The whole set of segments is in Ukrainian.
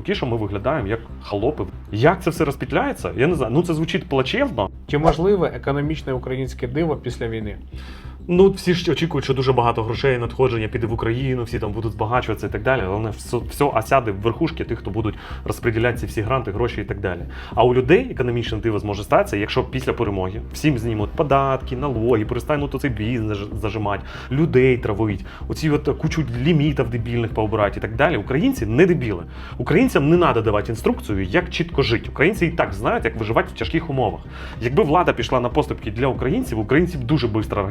Поки що ми виглядаємо як халопи. Як це все розпітляється? Я не знаю. Ну це звучить плачевно. Чи можливе економічне українське диво після війни? Ну, всі ж очікують, що дуже багато грошей надходження піде в Україну, всі там будуть збагачуватися і так далі. Але все, все осяде в верхушки тих, хто будуть розподіляти ці всі гранти, гроші і так далі. А у людей економічне диво зможе статися, якщо після перемоги всім знімуть податки, налоги, перестануть оцей бізнес зажимати, людей травить, оці от кучу лімітів дебільних пообирати і так далі. Українці не дебіли. Українцям не треба давати інструкцію, як чітко жити. Українці і так знають, як виживати в тяжких умовах. Якби влада пішла на поступки для українців, українці б дуже швидко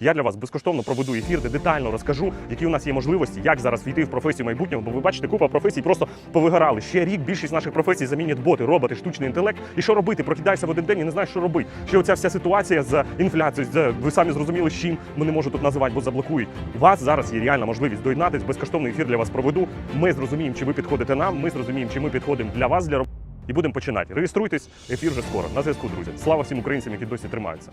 Я для вас безкоштовно проведу ефір, де детально розкажу, які у нас є можливості, як зараз війти в професію майбутнього. Бо ви бачите, купа професій просто повигорали. Ще рік більшість наших професій замінять боти, роботи, штучний інтелект. І що робити? Прокидаєшся в один день і не знаєш, що робити. Ще оця вся ситуація з інфляцією, з ви самі зрозуміли, з чим ми не можу тут називати, бо заблокують. У вас зараз є реальна можливість доєднатись. Безкоштовний ефір для вас проведу. Ми зрозуміємо, чи ви підходите нам. Ми зрозуміємо, чи ми підходимо для вас для роботи. І будемо починати. Реєструйтесь, ефір вже скоро. На зв'язку, друзі. Слава всім українцям, які досі тримаються.